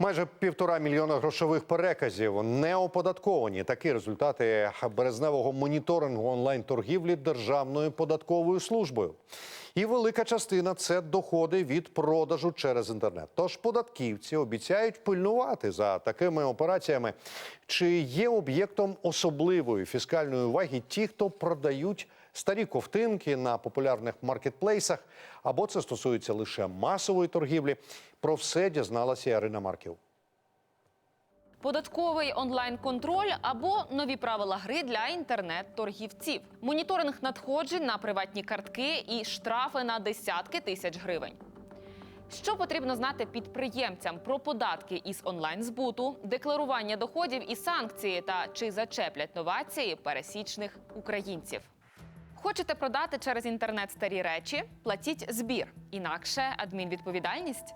Майже півтора мільйона грошових переказів не оподатковані. Такі результати березневого моніторингу онлайн-торгівлі Державною податковою службою. І велика частина це доходи від продажу через інтернет. Тож податківці обіцяють пильнувати за такими операціями. Чи є об'єктом особливої фіскальної уваги ті, хто продають старі ковтинки на популярних маркетплейсах, або це стосується лише масової торгівлі. Про все дізналася Ярина Марків. Податковий онлайн-контроль або нові правила гри для інтернет-торгівців, моніторинг надходжень на приватні картки і штрафи на десятки тисяч гривень. Що потрібно знати підприємцям про податки із онлайн-збуту, декларування доходів і санкції та чи зачеплять новації пересічних українців? Хочете продати через інтернет старі речі? Платіть збір, інакше адмінвідповідальність.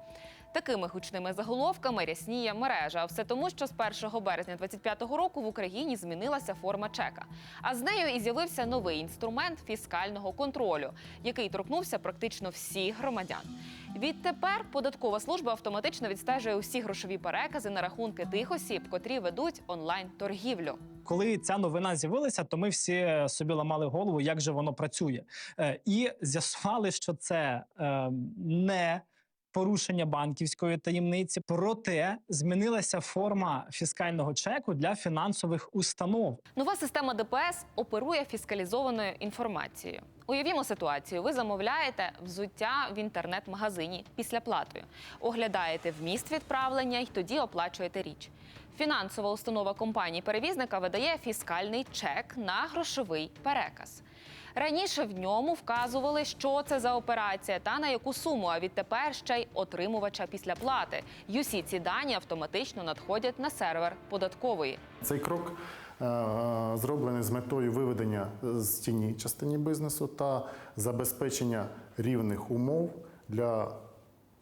Такими гучними заголовками рясніє мережа. Все тому, що з 1 березня 2025 року в Україні змінилася форма чека. А з нею і з'явився новий інструмент фіскального контролю, який торкнувся практично всіх громадян. Відтепер податкова служба автоматично відстежує усі грошові перекази на рахунки тих осіб, котрі ведуть онлайн-торгівлю. Коли ця новина з'явилася, то ми всі собі ламали голову, як же воно працює, Е, і з'ясували, що це е, не порушення банківської таємниці, проте змінилася форма фіскального чеку для фінансових установ. Нова система ДПС оперує фіскалізованою інформацією. Уявімо ситуацію: ви замовляєте взуття в інтернет-магазині після платою, оглядаєте вміст відправлення і тоді оплачуєте річ. Фінансова установа компанії перевізника видає фіскальний чек на грошовий переказ. Раніше в ньому вказували, що це за операція та на яку суму, а відтепер ще й отримувача після плати. І усі ці дані автоматично надходять на сервер податкової. Цей крок е, зроблений з метою виведення з тіні частині бізнесу та забезпечення рівних умов для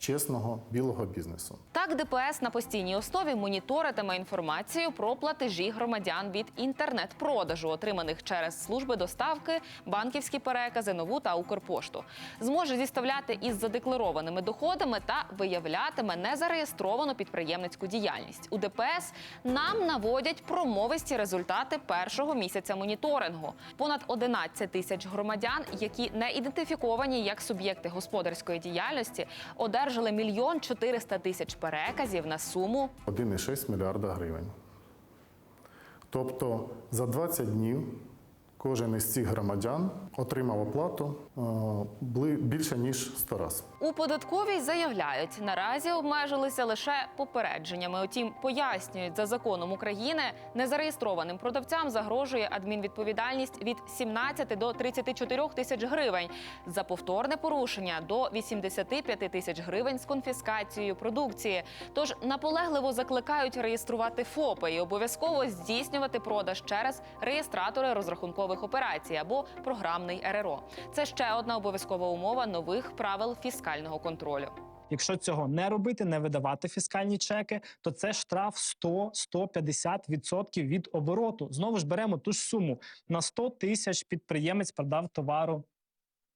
чесного білого бізнесу. Так, ДПС на постійній основі моніторитиме інформацію про платежі громадян від інтернет-продажу, отриманих через служби доставки, банківські перекази, нову та Укрпошту. Зможе зіставляти із задекларованими доходами та виявлятиме незареєстровану підприємницьку діяльність. У ДПС нам наводять промовисті результати першого місяця моніторингу. Понад 11 тисяч громадян, які не ідентифіковані як суб'єкти господарської діяльності, одержали мільйон 400 тисяч переказів на суму 1,6 мільярда гривень. Тобто за 20 днів кожен із цих громадян отримав оплату е, більше ніж 100 разів. У податковій заявляють, наразі обмежилися лише попередженнями. Утім, пояснюють, за законом України незареєстрованим продавцям загрожує адмінвідповідальність від 17 до 34 тисяч гривень, за повторне порушення до 85 тисяч гривень з конфіскацією продукції. Тож наполегливо закликають реєструвати ФОПи і обов'язково здійснювати продаж через реєстратори розрахункових операцій або програмний РРО. Це ще одна обов'язкова умова нових правил фіскального контролю. Якщо цього не робити, не видавати фіскальні чеки, то це штраф 100-150% від обороту. Знову ж беремо ту ж суму на 100 тисяч підприємець продав товару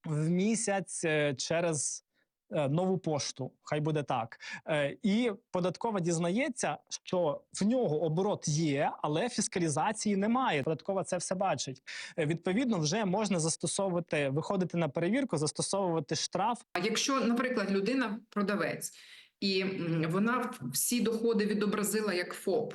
в місяць е, через нову пошту. Хай буде так. Е, І податкова дізнається, що в нього оборот є, але фіскалізації немає. Податкова це все бачить. Е, Відповідно, вже можна застосовувати, виходити на перевірку, застосовувати штраф А якщо, наприклад, людина продавець, і вона всі доходи відобразила як ФОП,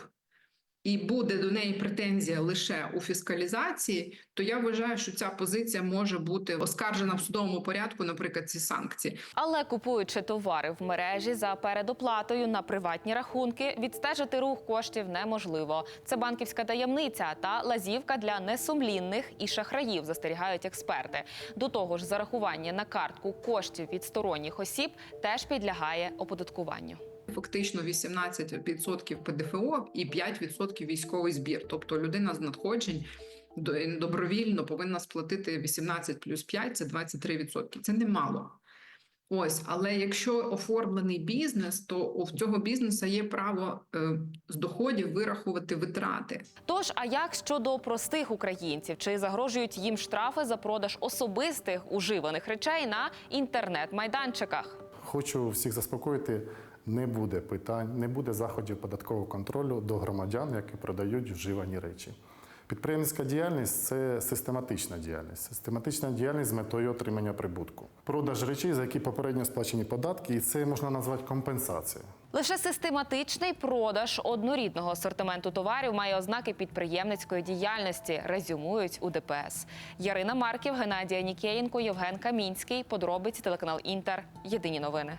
і буде до неї претензія лише у фіскалізації, то я вважаю, що ця позиція може бути оскаржена в судовому порядку, наприклад, ці санкції. Але купуючи товари в мережі за передоплатою на приватні рахунки, відстежити рух коштів неможливо. Це банківська таємниця та лазівка для несумлінних і шахраїв, застерігають експерти. До того ж, зарахування на картку коштів від сторонніх осіб теж підлягає оподаткуванню. Фактично 18% ПДФО і 5% військовий збір. Тобто людина з надходжень до- добровільно повинна сплатити 18 плюс 5 – це 23%. Це немало. Ось, але якщо оформлений бізнес, то у цього бізнесу є право е, з доходів вирахувати витрати. Тож, а як щодо простих українців? Чи загрожують їм штрафи за продаж особистих уживаних речей на інтернет-майданчиках? Хочу всіх заспокоїти. не буде питань, не буде заходів податкового контролю до громадян, які продають вживані речі. Підприємницька діяльність це систематична діяльність, систематична діяльність з метою отримання прибутку. Продаж речей, за які попередньо сплачені податки, і це можна назвати компенсацією. Лише систематичний продаж однорідного асортименту товарів має ознаки підприємницької діяльності, резюмують у ДПС. Ярина Марків, Геннадія Нікеєнко, Євген Камінський. Подробиці телеканал Інтер. Єдині новини.